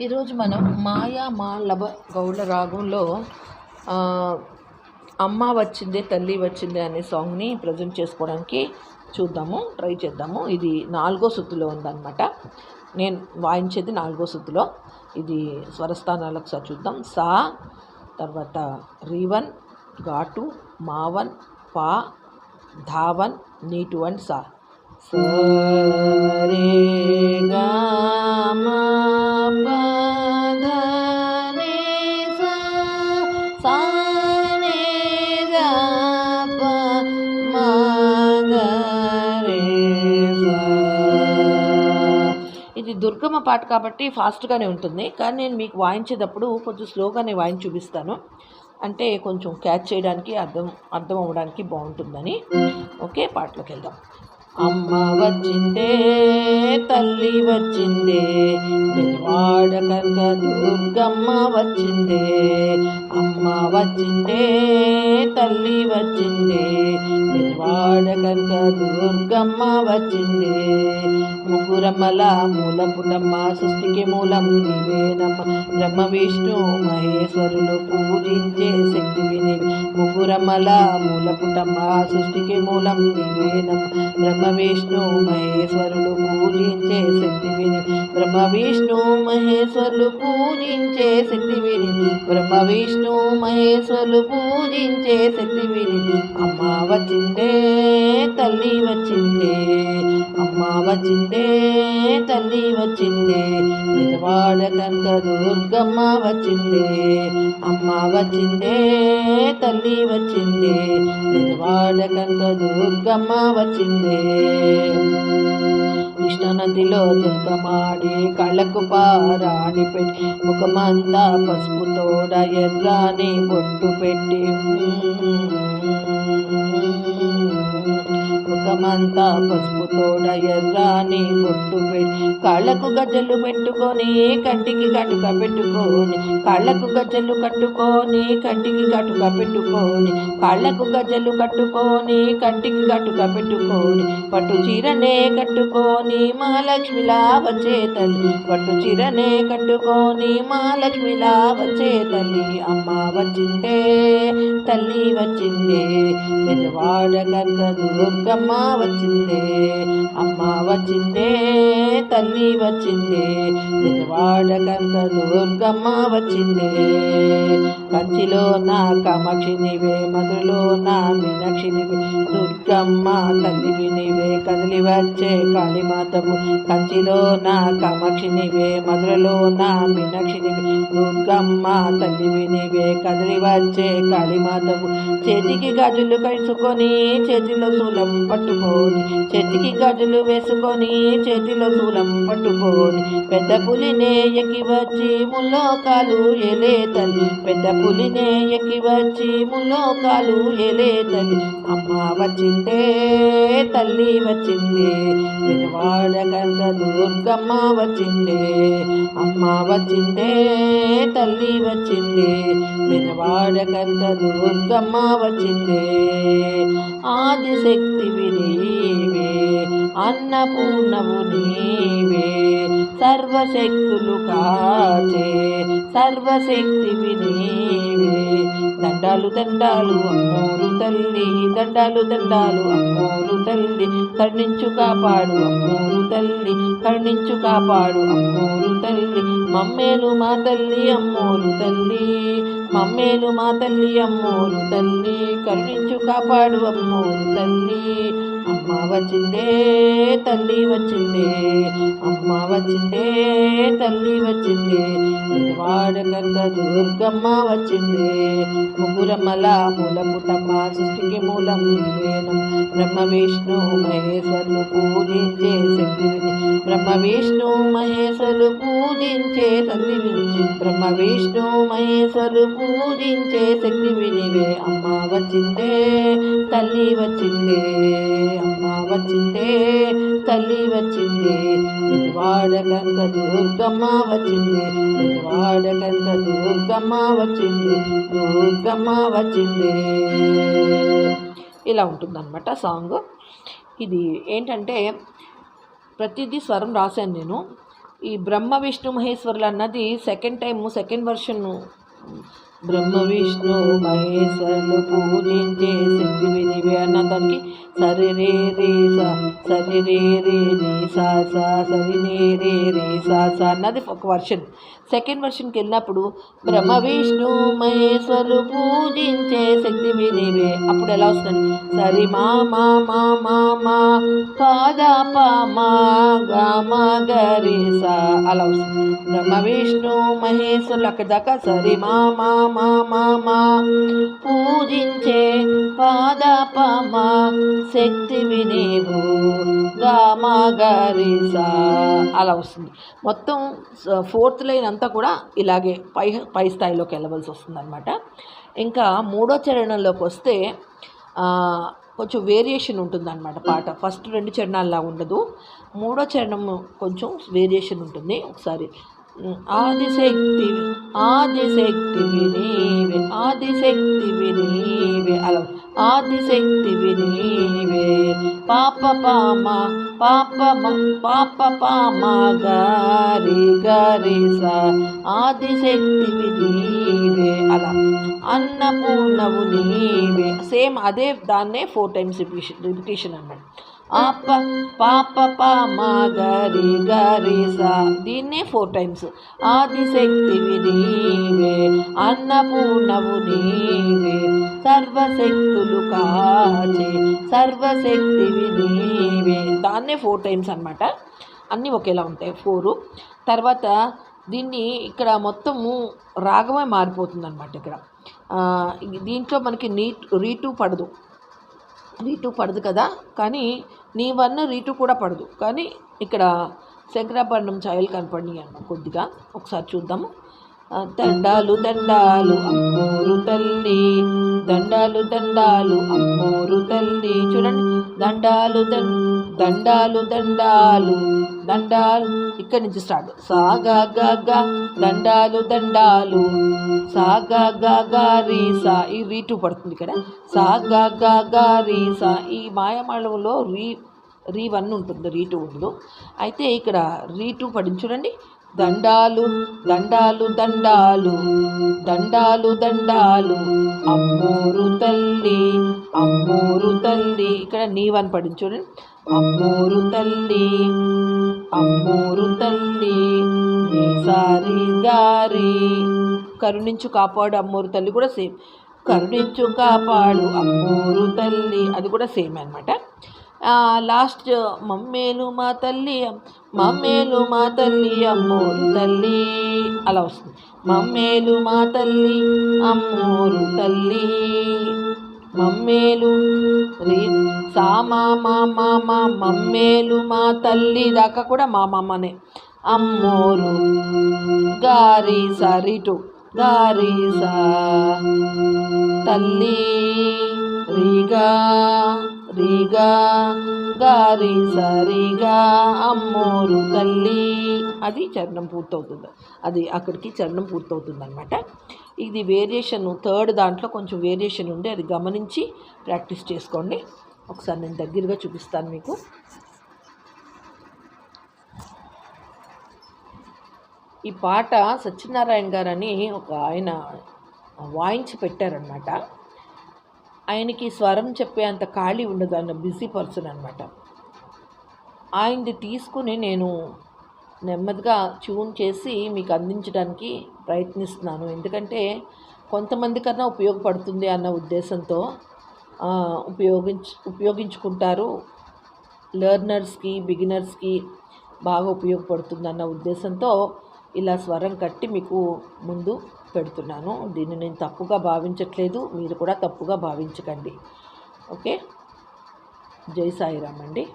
ఈరోజు మనం మాయా మా లభ గౌడ రాగంలో అమ్మ వచ్చిందే తల్లి వచ్చిందే అనే సాంగ్ని ప్రజెంట్ చేసుకోవడానికి చూద్దాము ట్రై చేద్దాము. ఇది నాలుగో సుత్తులో ఉందన్నమాట. నేను వాయించేది నాలుగో సుత్తులో. ఇది స్వరస్థానాలకు సార్ చూద్దాం. సా తర్వాత రీవన్ ఘాటు మావన్ పా ధావన్ నీటు వన్ సా. సరే గా రే సా. ఇది దుర్గమ్మ పాట కాబట్టి ఫాస్ట్గానే ఉంటుంది. కానీ నేను మీకు వాయించేటప్పుడు కొంచెం స్లోగానే వాయించి చూపిస్తాను. అంటే కొంచెం క్యాచ్ చేయడానికి అర్థం అర్థం అవ్వడానికి బాగుంటుందని. ఓకే పాటలోకి వెళ్దాం. అమ్మ వచ్చిందే తల్లి వచ్చిందే నిజవాడ కనక దుర్గమ్మ వచ్చిందే. అమ్మ వచ్చిందే తల్లి వచ్చిందే నిజవాడ కనక దుర్గమ్మ వచ్చిందే. ముగ్గురమ్మల మూల పుటమ్మ సృష్టికి మూలం నివేదమ్మ. బ్రహ్మ విష్ణు మహేశ్వరులు పూజించే శక్తి విని ముగ్గురమ్మల మూల పుటమ్మ సృష్టికి మూలం నివేదమ్మ. బ్రహ్మ విష్ణు మహేశ్వరులు పూజించే శక్తివి బ్రహ్మ విష్ణు మహేశ్వరులు పూజించే శక్తి నీవే బ్రహ్మ విష్ణు మహేశ్వరులు పూజించే శక్తి నీవే అమ్మ వచ్చిందే తల్లి వచ్చిందే అమ్మ వచ్చిందే తల్లి వచ్చిందే నిజవాడ కనక దుర్గమ్మ వచ్చిందే అమ్మ వచ్చిందే తల్లి వచ్చిందే నిజవాడ కనక దుర్గమ్మ వచ్చిందే. కృష్ణనదిలో తిలకమాడి కళ్ళకు పారాణి పెట్టి ముఖమంతా పసుపు తోడ ఎర్రాని బొట్టు పెట్టి లోకమంతా పసుపు తోడ ఎర్రాని బొట్టు పెట్టి కాళ్ళకు గజ్జలు పెట్టుకొని కంటికి కటుక పెట్టుకొని కాళ్ళకు గజ్జలు కట్టుకొని కంటికి కటుక పెట్టుకొని కాళ్ళకు గజ్జలు కట్టుకొని కంటికి కటుక పెట్టుకొని పట్టు చీరనే కట్టుకొని మహాలక్ష్మిలా వచ్చే తల్లి పట్టు చీరనే కట్టుకొని మహాలక్ష్మిలా వచ్చే తల్లి అమ్మ వచ్చిందే తల్లి వచ్చిందే పెద్దవాడ కనుక దుర్గమ్మ వచ్చిందే అమ్మ వచ్చిందే తల్లి వచ్చిందే పెద్దవాడ కంద దుర్గమ్మ వచ్చిందే. కంచిలో నా కామాక్షినివే మధులో నా మీనాక్షినివే దుర్గమ్మ తల్లి వినివే కదిలి వచ్చే కాళీమాతము. కంచిలో నా కామాక్షినివే మధురలో నా మీనాక్షినివే దుర్గమ్మ తల్లి వినివే కదిలి వచ్చే కాళీమాతము. చేతికి గాజులు కలుసుకొని చేతిలో శూలం పట్టుకొని చేతికి గజలు వేసుకొని చేతిలో శూలం పట్టుకొని పెద్ద పులినే ఎక్కి వచ్చి ముల్లోకాలు ఎలే తల్లి పెద్ద పులినే ఎక్కి వచ్చి ముల్లోకాలు ఎలే తల్లి అమ్మ వచ్చిందే తల్లి వచ్చిందే. వినవాడ కనుక దుర్గమ్మ వచ్చిందే. అమ్మ వచ్చిందే తల్లి వచ్చిందే. వినవాడ కనుక దుర్గమ్మ వచ్చిందే. ఆదిశక్తివి నీవే అన్నపూర్ణవు నీవే సర్వశక్తులు కాచే సర్వశక్తివి నీవే. దండాలు దండాలు అమ్మోరు తల్లి దండాలు దండాలు అమ్మోరు తల్లి కర్ణించు కాపాడు అమ్మోరు తల్లి కర్ణించు కాపాడు అమ్మోరు తల్లి మమ్మేలు మా తల్లి అమ్మోరు తల్లి మమ్మేలు మా తల్లి అమ్మోరు తల్లి కరుణించు కాపాడు అమ్మోరు తల్లి. అమ్మ వచ్చిందే తల్లి వచ్చిందే. అమ్మ వచ్చిందే తల్లి వచ్చిందే. నిజవాడ గంగ దుర్గమ్మ వచ్చిందే. ముగ్గురమ్మల మూలము పుటమ్మ సృష్టికి మూలం బ్రహ్మ విష్ణు మహేశ్వరులు పూజించే శక్తి బ్రహ్మ విష్ణు మహేశ్వరు పూజించే తల్లివి బ్రహ్మ విష్ణు మహేశ్వరు పూజించే శక్తి వినివే. అమ్మ వచ్చిందే తల్లి వచ్చిందే. అమ్మ వచ్చిందే తల్లి వచ్చిందే. నిజవాడ కనుక దుర్గమ్మ వచ్చిందే. నిజవాడ కనుక దుర్గమ్మ వచ్చింది. దుర్గమ్మ వచ్చిందే. ఇలా ఉంటుందన్నమాట సాంగ్. ఇది ఏంటంటే ప్రతిదీ స్వరం రాశాను నేను. ఈ బ్రహ్మ విష్ణు మహేశ్వరులు అన్నది second time second version Brahma Vishnu మహేశ్వరులు పూజించే సిద్ధి విధి అన్న దానికి సరి రే రే సా రే రే సా సా సరి రే రే సా సా అన్నది ఒక వర్షన్ సెకండ్ వర్షన్కి వెళ్ళినప్పుడు బ్రహ్మ విష్ణు మహేశ్వరులు పూజించే శక్తి వినివే అప్పుడు ఎలా వస్తుంది? సరి మా మా మా మా మా పాద పా మా గా మా గరి సా అలా వస్తుంది. బ్రహ్మ విష్ణు మహేశ్వరులు అక్కడ దాకా సరి మా మా మా మా పూజించే పాద పా మా శక్తి అలా వస్తుంది. మొత్తం ఫోర్త్ లైన్ అంతా కూడా ఇలాగే పై పై స్థాయిలోకి వెళ్ళవలసి వస్తుంది అనమాట ఇంకా మూడో చరణంలోకి వస్తే కొంచెం వేరియేషన్ ఉంటుందన్నమాట పాట. ఫస్ట్ రెండు చరణాల్లా ఉండదు. మూడో చరణం కొంచెం వేరియేషన్ ఉంటుంది. ఒకసారి ఆదిశక్తి ఆదిశక్తి నీవే ఆదిశక్తి నీవే అలా. ఆదిశక్తి నీవే పాప పామ పాప పాప పామ గారి గారి స. ఆదిశక్తి నీవే అలా. అన్నపూర్ణవు నీవే. సేమ్ అదే దాన్నే ఫోర్ టైమ్స్ రిపిషన్ రిపిటేషన్ అన్నమాట ఆప పాప పామ గరి గరి సా. దీన్నే ఫోర్ టైమ్స్ ఆదిశక్తివి నీవే అన్నపూర్ణవు నీవే సర్వశక్తులు కాచే సర్వశక్తివి నీవే దాన్నే ఫోర్ టైమ్స్ అనమాట అన్నీ ఒకేలా ఉంటాయి ఫోరు తర్వాత దీన్ని ఇక్కడ మొత్తము రాగమే మారిపోతుంది అనమాట ఇక్కడ దీంట్లో మనకి నీట్ రీటు పడదు. రీటు పడదు కదా. కానీ నీ వన్ రీటు కూడా పడదు. కానీ ఇక్కడ శంకరాభరణం ఛాయలు కనపడి అన్న కొద్దిగా. ఒకసారి చూద్దాము. ఆ, దండాలు దండాలు తల్లి. దండాలు దండాలు అమ్మోరు తల్లి. చూడండి దండాలు దండాలు దండాలు దండాలు. ఇక్కడి నుంచి స్టార్ట్. సాగా గా దండాలు దండాలు. సాగా గాగా రీసా ఈ రీ టూ ఈ రీటు పడుతుంది ఇక్కడ. సాగా గా రీసా ఈ మాయమాళంలో రీ రీ వన్ ఉంటుంది రీ టూ ఉండదు అయితే ఇక్కడ రీ టూ పడింది. చూడండి దండాలు దండాలు దండాలు దండాలు దండాలు. అమ్మూరు తల్లి అమ్మూరు తల్లి. ఇక్కడ నీ వన్ పడింది చూడండి. అమ్మూరు తల్లి అమ్మూరు తల్లి నీ సారి గారి. కరుణించు కాపాడు అమ్మోరు తల్లి కూడా సేమ్. కరుణించు కాపాడు అమ్మూరు తల్లి. అది కూడా సేమ్ అనమాట లాస్ట్ మమ్మేలు మా తల్లి మమ్మేలు మా తల్లి అమ్మోరు తల్లి. అలా వస్తుంది. మమ్మేలు మా తల్లి అమ్మోరు తల్లి. మమ్మేలు రీ సామా మా మామ మమ్మేలు మా తల్లి దాకా కూడా మా మామనే అమ్మోరు గారి సరిటు గారీసా తల్లి రీగా. రీగా గారి సరిగా అమ్మోరు తల్లి. అది చరణం పూర్తవుతుంది. అది అక్కడికి చరణం పూర్తవుతుంది అనమాట ఇది వేరియేషన్ థర్డ్ దాంట్లో కొంచెం వేరియేషన్ ఉంది అది గమనించి ప్రాక్టీస్ చేసుకోండి. ఒకసారి నేను దగ్గరగా చూపిస్తాను మీకు. ఈ పాట సత్యనారాయణ గారని ఒక ఆయన వాయించి పెట్టారనమాట ఆయనకి స్వరం చెప్పే అంత ఖాళీ ఉండదు. ఆయన బిజీ పర్సన్ అనమాట ఆయనది తీసుకుని నేను నెమ్మదిగా ట్యూన్ చేసి మీకు అందించడానికి ప్రయత్నిస్తున్నాను. ఎందుకంటే కొంతమంది కన్నా ఉపయోగపడుతుంది అన్న ఉద్దేశంతో ఆ, ఉపయోగించ ఉపయోగించుకుంటారు. లెర్నర్స్కి బిగినర్స్కి బాగా ఉపయోగపడుతుంది అన్న ఉద్దేశంతో ఇలా స్వరం కట్టి మీకు ముందు పెడుతున్నాను. దీన్ని నేను తప్పుగా భావించట్లేదు. మీరు కూడా తప్పుగా భావించకండి. ఓకే? జై సాయిరామ్ అండి.